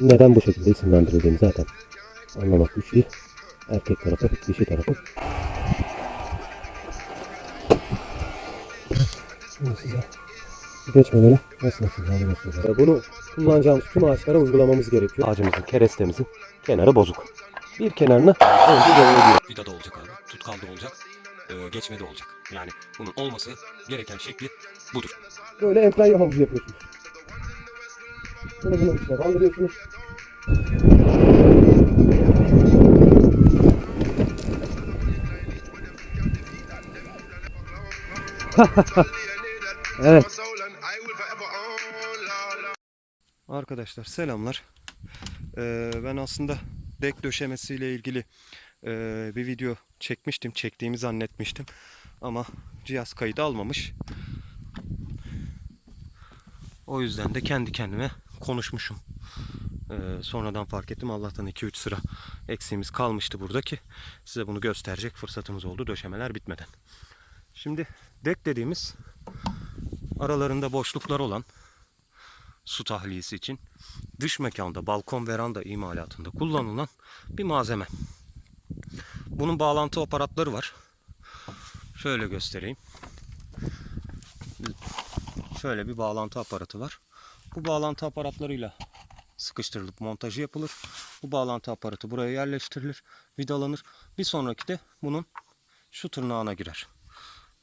neden bu şekilde isimlendirildiğini zaten anlamak güç değil. Erkek tarafı, dişi tarafı. Şimdi size geçmeden nasıl nasıl yani. Bunu kullanacağımız tüm ağaçlara uygulamamız gerekiyor. Ağacımızın, kerestemizin kenarı bozuk. Bir kenarını önce doğruluyor. Vida da olacak abi. Tutkal da olacak. Ee, geçme de olacak. Yani bunun olması gereken şekli budur. Böyle enflay havuzu yapıyorsunuz. Böyle bunun içine kaldırıyorsunuz. evet. Arkadaşlar selamlar. Ee, ben aslında dek döşemesiyle ilgili e, bir video çekmiştim. Çektiğimi zannetmiştim. Ama cihaz kaydı almamış. O yüzden de kendi kendime konuşmuşum. Ee, sonradan fark ettim. Allah'tan 2-3 sıra eksiğimiz kalmıştı buradaki. Size bunu gösterecek fırsatımız oldu döşemeler bitmeden. Şimdi dek dediğimiz aralarında boşluklar olan su tahliyesi için dış mekanda balkon veranda imalatında kullanılan bir malzeme. Bunun bağlantı aparatları var. Şöyle göstereyim. Şöyle bir bağlantı aparatı var. Bu bağlantı aparatlarıyla sıkıştırılıp montajı yapılır. Bu bağlantı aparatı buraya yerleştirilir, vidalanır. Bir sonraki de bunun şu tırnağına girer.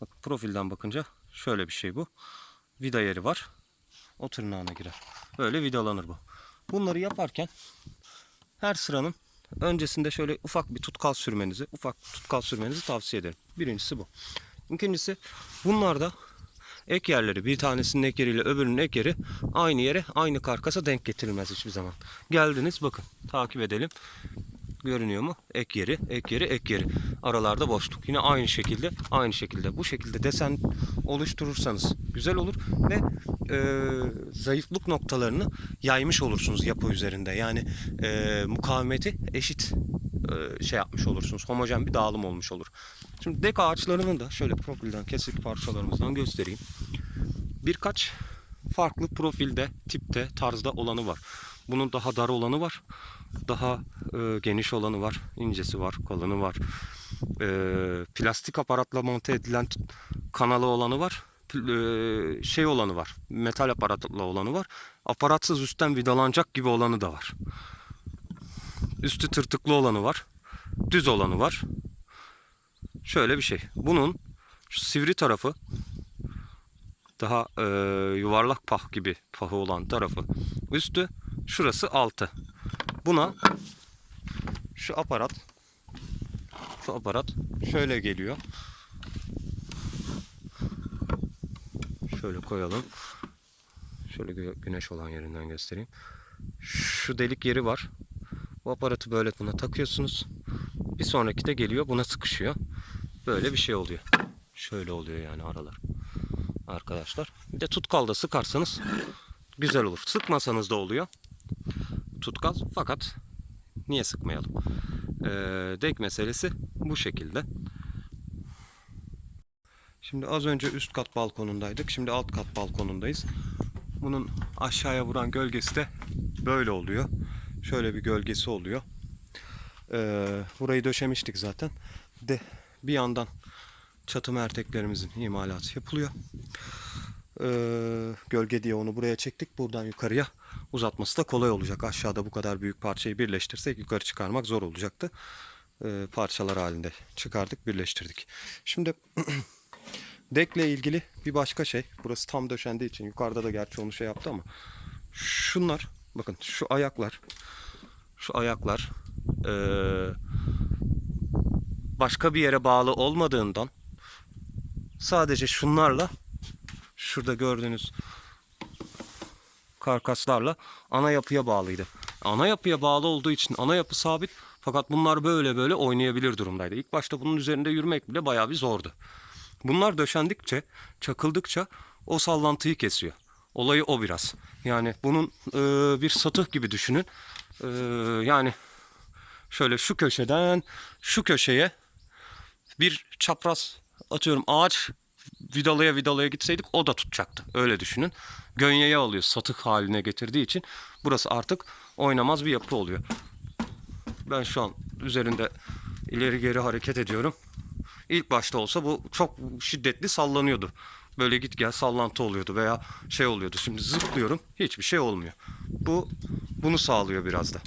Bak profilden bakınca şöyle bir şey bu. Vida yeri var. O tırnağına girer. Böyle vidalanır bu. Bunları yaparken her sıranın öncesinde şöyle ufak bir tutkal sürmenizi, ufak tutkal sürmenizi tavsiye ederim. Birincisi bu. İkincisi bunlarda ek yerleri bir tanesinin ek yeriyle öbürünün ek yeri aynı yere aynı karkasa denk getirilmez hiçbir zaman. Geldiniz bakın takip edelim. Görünüyor mu? Ek yeri, ek yeri, ek yeri. Aralarda boşluk. Yine aynı şekilde, aynı şekilde. Bu şekilde desen oluşturursanız güzel olur ve e, zayıflık noktalarını yaymış olursunuz yapı üzerinde. Yani e, mukavemeti eşit e, şey yapmış olursunuz. Homojen bir dağılım olmuş olur. Şimdi dek ağaçlarının da şöyle profilden kesik parçalarımızdan göstereyim. Birkaç farklı profilde, tipte, tarzda olanı var. Bunun daha dar olanı var. Daha e, geniş olanı var. incesi var, kalını var. E, plastik aparatla monte edilen kanalı olanı var. E, şey olanı var. Metal aparatla olanı var. Aparatsız üstten vidalanacak gibi olanı da var. Üstü tırtıklı olanı var. Düz olanı var. Şöyle bir şey. Bunun şu sivri tarafı daha e, yuvarlak pah gibi pahı olan tarafı üstü şurası altı. Buna şu aparat şu aparat şöyle geliyor. Şöyle koyalım. Şöyle gü- güneş olan yerinden göstereyim. Şu delik yeri var. Bu aparatı böyle buna takıyorsunuz. Bir sonraki de geliyor buna sıkışıyor. Böyle bir şey oluyor. Şöyle oluyor yani aralar. Arkadaşlar. Bir de tutkalda sıkarsanız güzel olur. Sıkmasanız da oluyor. Tutkal fakat niye sıkmayalım? Ee, dek meselesi bu şekilde. Şimdi az önce üst kat balkonundaydık. Şimdi alt kat balkonundayız. Bunun aşağıya vuran gölgesi de böyle oluyor. Şöyle bir gölgesi oluyor. Ee, burayı döşemiştik zaten. De bir yandan çatı merteklerimizin imalatı yapılıyor. Ee, gölge diye onu buraya çektik. Buradan yukarıya uzatması da kolay olacak. Aşağıda bu kadar büyük parçayı birleştirsek yukarı çıkarmak zor olacaktı. Ee, parçalar halinde çıkardık, birleştirdik. Şimdi dekle ilgili bir başka şey. Burası tam döşendiği için yukarıda da gerçi onu şey yaptı ama şunlar bakın şu ayaklar şu ayaklar ee, başka bir yere bağlı olmadığından sadece şunlarla şurada gördüğünüz karkaslarla ana yapıya bağlıydı. Ana yapıya bağlı olduğu için ana yapı sabit fakat bunlar böyle böyle oynayabilir durumdaydı. İlk başta bunun üzerinde yürümek bile bayağı bir zordu. Bunlar döşendikçe, çakıldıkça o sallantıyı kesiyor. Olayı o biraz. Yani bunun e, bir satıh gibi düşünün. E, yani şöyle şu köşeden şu köşeye bir çapraz atıyorum ağaç vidalaya vidalaya gitseydik o da tutacaktı. Öyle düşünün. Gönyeye alıyor satık haline getirdiği için burası artık oynamaz bir yapı oluyor. Ben şu an üzerinde ileri geri hareket ediyorum. İlk başta olsa bu çok şiddetli sallanıyordu. Böyle git gel sallantı oluyordu veya şey oluyordu. Şimdi zıplıyorum hiçbir şey olmuyor. Bu bunu sağlıyor biraz da.